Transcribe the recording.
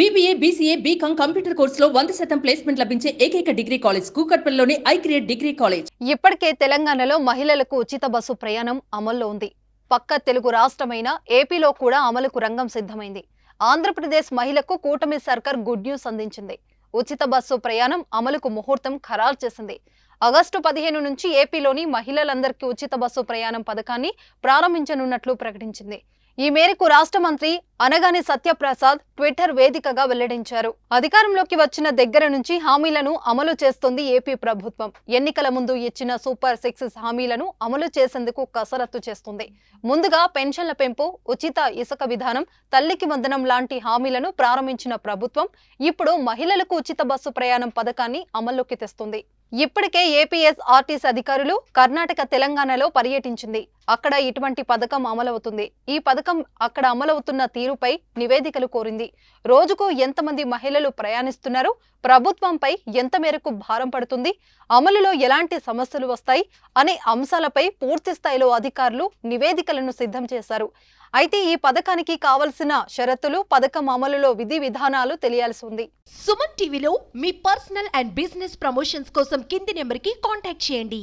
BBA BCA BCom computer కోర్సులో వంద శాతం ప్లేస్మెంట్ లభించే ఏకైక డిగ్రీ కాలేజ్ కూకట్పల్లిలోని ఐ క్రియేట్ డిగ్రీ కాలేజ్ ఇప్పటికే తెలంగాణలో మహిళలకు ఉచిత బస్సు ప్రయాణం అమల్లో ఉంది. పక్క తెలుగు రాష్ట్రమైన ఏపీలో కూడా అమలుకు రంగం సిద్ధమైంది. ఆంధ్రప్రదేశ్ మహిళకు కూటమి సర్కార్ గుడ్ న్యూస్ అందించింది. ఉచిత బస్సు ప్రయాణం అమలుకు ముహూర్తం ఖరారు చేసింది. ఆగస్టు పదిహేను నుంచి ఏపీలోని మహిళలందరికీ ఉచిత బస్సు ప్రయాణం పథకాన్ని ప్రారంభించనున్నట్లు ప్రకటించింది. ఈ మేరకు రాష్ట్ర మంత్రి అనగాని సత్యప్రసాద్ ట్విట్టర్ వేదికగా వెల్లడించారు. అధికారంలోకి వచ్చిన దగ్గర నుంచి హామీలను అమలు చేస్తుంది ఏపీ ప్రభుత్వం. ఎన్నికల ముందు ఇచ్చిన సూపర్ సిక్స్ హామీలను అమలు చేసేందుకు కసరత్తు చేస్తుంది. ముందుగా పెన్షన్ల పెంపు ఉచిత ఇసుక విధానం తల్లికి వందనం లాంటి హామీలను ప్రారంభించిన ప్రభుత్వం ఇప్పుడు మహిళలకు ఉచిత బస్సు ప్రయాణం పథకాన్ని అమల్లోకి తెస్తుంది. ఇప్పటికే ఏపీఎస్ ఆర్టీసీ అధికారులు కర్ణాటక తెలంగాణలో పర్యటించింది. అక్కడ ఇటువంటి పథకం అమలవుతుంది. ఈ పథకం అక్కడ అమలవుతున్న తీరుపై నివేదికలు కోరింది. రోజుకు ఎంతమంది మహిళలు ప్రయాణిస్తున్నారు? ప్రభుత్వంపై ఎంత మేరకు భారం పడుతుంది? అమలులో ఎలాంటి సమస్యలు వస్తాయి? అనే అంశాలపై పూర్తి స్థాయిలో అధికారులు నివేదికలను సిద్ధం చేశారు. అయితే ఈ పథకానికి కావలసిన షరతులు పథకం అమలులో విధి విధానాలు తెలియాల్సి ఉంది. సుమన్ టీవీలో మీ పర్సనల్ అండ్ బిజినెస్ ప్రమోషన్స్ కోసం కింది నెంబర్కి కాంటాక్ట్ చేయండి.